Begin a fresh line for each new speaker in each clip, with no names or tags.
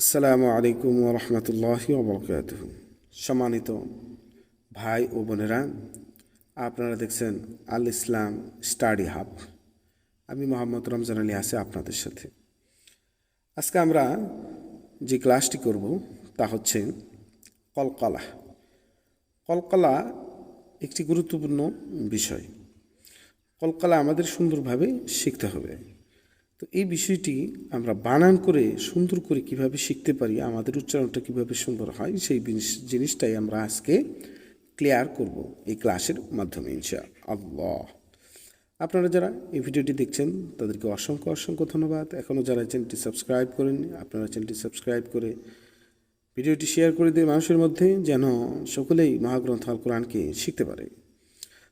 আসসালামু আলাইকুম রহমতুল্লাহ বরকাত সম্মানিত ভাই ও বোনেরা, আপনারা দেখছেন আল ইসলাম স্টাডি হাব। আমি মোহাম্মদ রমজান আলী আছি আপনাদের সাথে। আজকে আমরা যে ক্লাসটি করব তা হচ্ছে কলকলা। কলকলা একটি গুরুত্বপূর্ণ বিষয়। কলকলা আমাদের সুন্দরভাবে শিখতে হবে। তো এই বিষয়টি আমরা বানান করে, সুন্দর করে কীভাবে শিখতে পারি, আমাদের উচ্চারণটা কীভাবে সুন্দর হয়, সেই জিনিসটাই আমরা আজকে ক্লিয়ার করব এই ক্লাসের মাধ্যমে ইনশা আল্লাহ আপনারা যারা এই ভিডিওটি দেখছেন, তাদেরকে অসংখ্য অসংখ্য ধন্যবাদ। এখনও যারা চ্যানেলটি সাবস্ক্রাইব করেন আপনারা চ্যানেলটি সাবস্ক্রাইব করে ভিডিওটি শেয়ার করে দিয়ে মানুষের মধ্যে যেন সকলেই মহাগ্রন্থ আল কোরআনকে শিখতে পারে।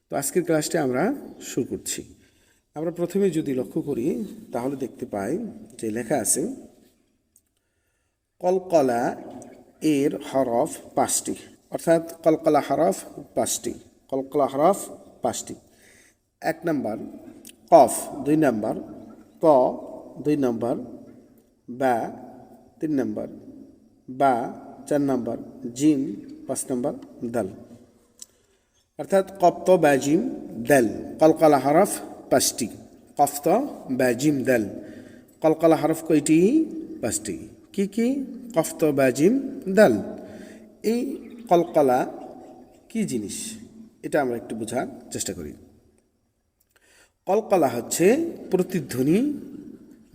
তো আজকের ক্লাসটি আমরা শুরু করছি। আমরা প্রথমে যদি লক্ষ্য করি, তাহলে দেখতে পাই যে লেখা আছে, কলকলা এর হরফ পাঁচটি। অর্থাৎ কলকলা হরফ পাঁচটি, কলকলা হরফ পাঁচটি। এক নম্বর, কফ দুই নম্বর, ক দুই নম্বর, বা তিন নম্বর, বা চার নম্বর জিম পাঁচ নম্বর, দাল। অর্থাৎ কপ্ত বা জিম দেল, কলকলা হরফ পাঁচটি। কফত ব্যাজিম দেল। কলকলা হরফ কয়টি? পাঁচটি। কি কি? কফত ব্যাজিম দেল। এই কলকলা কি জিনিস? এটা আমরা একটু বোঝার চেষ্টা করি। কলকলা হচ্ছে প্রতিধ্বনি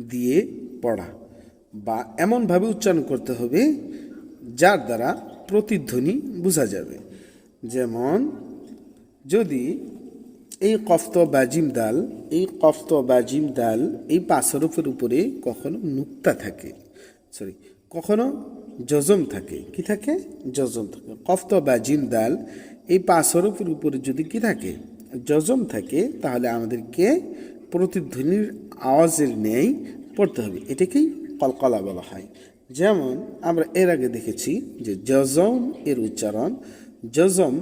দিয়ে পড়া, বা এমনভাবে উচ্চারণ করতে হবে যার দ্বারা প্রতিধ্বনি বোঝা যাবে। যেমন, যদি এই কফত বাজিম দাল, এই কফত বাজিম দাল এই পাশরফের উপরে কখনো নুক্তা থাকে। সরি কখনো জজম থাকে। কি থাকে? জজম থাকে। কফত বাজিম দাল এই পাশরফের উপরে যদি কি থাকে? জজম থাকে, তাহলে আমাদেরকে প্রতিধ্বনির আওয়াজের নেই পড়তে হবে। এটাকেই কলকলা বলা হয়। যেমন আমরা এর আগে দেখেছি যে জজম এর উচ্চারণ, জজম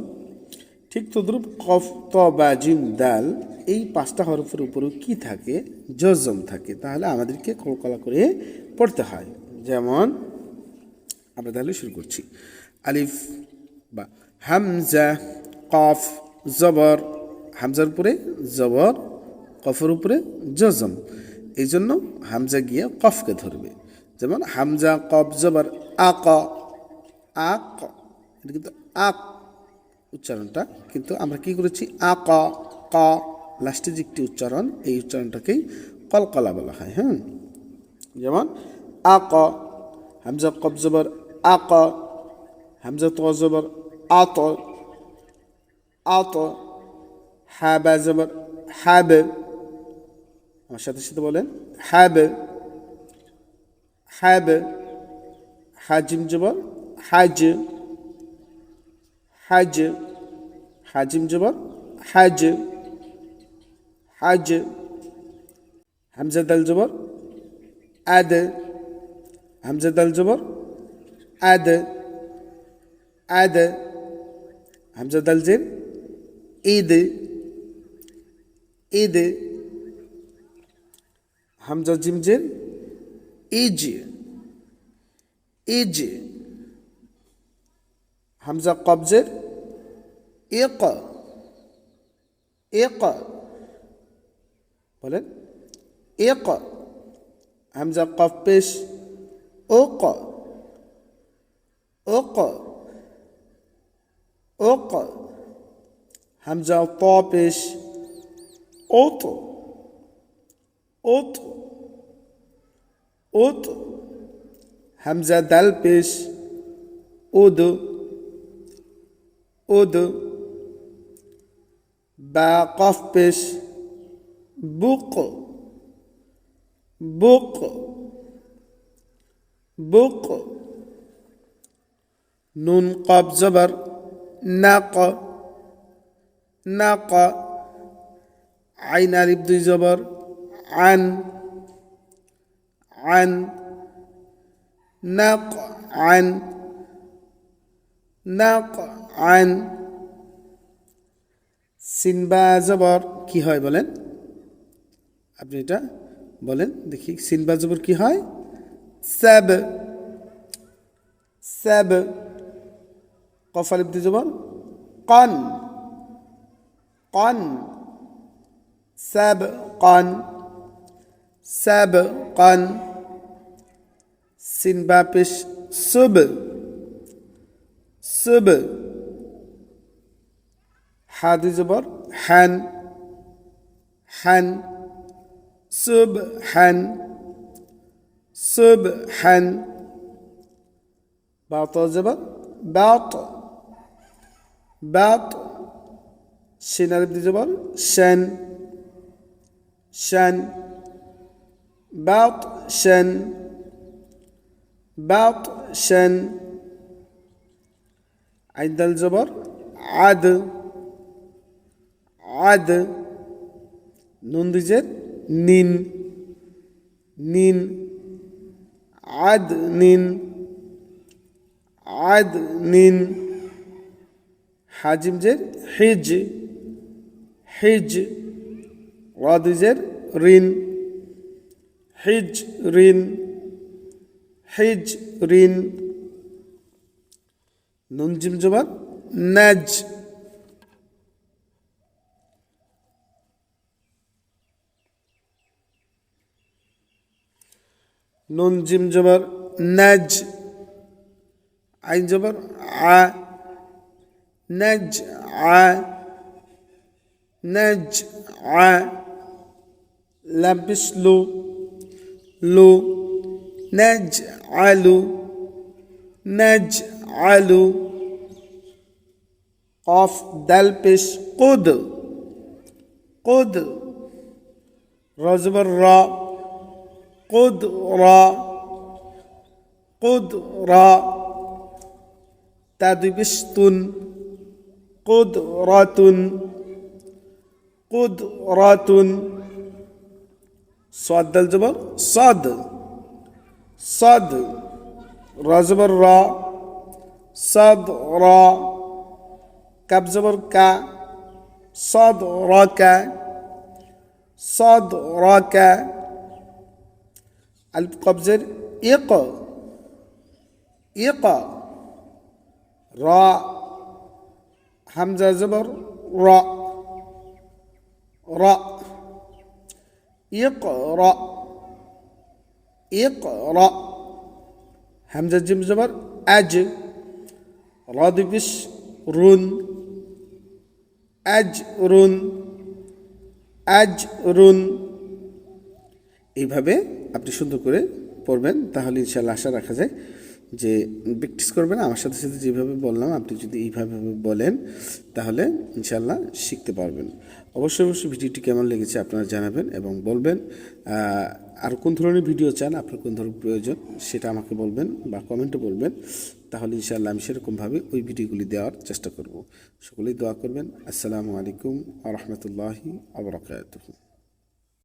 ঠিক তদ্রুপ কফ ত বা জিম, দাল, এই পাঁচটা হরফের উপরেও কি থাকে? জজম থাকে। তাহলে আমাদেরকে কলকলা করে পড়তে হয়। যেমন, আমরা তাহলে শুরু করছি। আলিফ, বা, হামজা, কফ, জবর, হামজার উপরে জবর, কফের উপরে জজম। এই জন্য হামজা গিয়ে কফকে ধরবে। যেমন, হামজা, কফ, জবর আক আক এটা কিন্তু আক উচ্চারণটা, কিন্তু আমরা কি করেছি? আ, ক ক লাস্টে যে একটি উচ্চারণ, এই উচ্চারণটাকেই কলকলা বলা হয় হ্যাঁ? যেমন, আ, ক, হামজা কব জবর, আ, ক, হামজা তো জবর, আ, ত আ, ত হ্যাবা জবর হ্যাবে আমার সাথে সাথে বলেন হ্যাবে হ্যাবে হাজিম জবর হাজ হাজ হাজিম জবর হাজ। হাজ। হামজা দাল জবর আদ। হামজা দাল জবর আদ। আদ। হামজা দাল জের ঈদ। ঈদ। হামজা জিম জের ইজ ইজ হামজা কবজের? এক এক বলেন এক হামজা কফ পেশ ওক ওক ওক হামজা ত পেশ ওত ওত ওত হামজা দাল পেশ ওদ ওদ বা কফ পেশ বুক বুক বুক নুন কব জবর নাক নাক আইন আলিফ দুই জবর আন আন নাক আন নাক আন সিনবা জবর কি হয় বলেন? আপনি এটা বলেন, দেখি সিনবা জবর কি হয়? স্যাব স্যাব কফ দিয়ে জবর, কন কন, স্যাব কন স্যাব, কন, সিন বা পেশ, সুব সুব حاد زبر حن حن سبحن سبحن باط زبر باط باط شن بدي زبر شن شن باط شن باط شن عند الزبر عدل আদ, নুন নিন। নিন। আদ নিন। আদ, নিন। হাজিম জের হিজ। হিজ। ওয়াদুজের ঋণ। হিজ ঋণ। হিজ ঋণ। নুনজিম জবাব নাজ। جبر نج نون جم جبر نج عين جبر ع نج ع نج ع لبس لو لو نج علو نج علو قاف دلبش قد قد رزبر را قدرا قدرا تدبست قدرة قدرة. صاد الجبر صاد. صاد. را را. صاد را. كب زبر كا صاد را كا صاد را كا আল কবজের এক এক র, হামজা জবর, র র এক র এক র, হামজা জিম জবর, আজ র রুন, আজ রুন আজ, রুন। এইভাবে আপনি সুন্দর করে পড়বেন, তাহলে ইনশাল্লাহ আশা রাখা যায় যে প্র্যাকটিস করবেন। আমার সাথে সাথে যেভাবে বললাম, আপনি যদি এইভাবে বলেন, তাহলে ইনশাল্লাহ শিখতে পারবেন। অবশ্যই অবশ্যই ভিডিওটি কেমন লেগেছে আপনারা জানাবেন এবং বলবেন আর কোন ধরনের ভিডিও চান, আপনার কোন ধরনের প্রয়োজন সেটা আমাকে বলবেন বা কমেন্টে বলবেন, তাহলে ইনশাল্লাহ আমি সেরকমভাবে ওই ভিডিওগুলি দেওয়ার চেষ্টা করব। সকলেই দোয়া করবেন। আসসালামু আলাইকুম আ রহমতুল্লাহি আবরকাত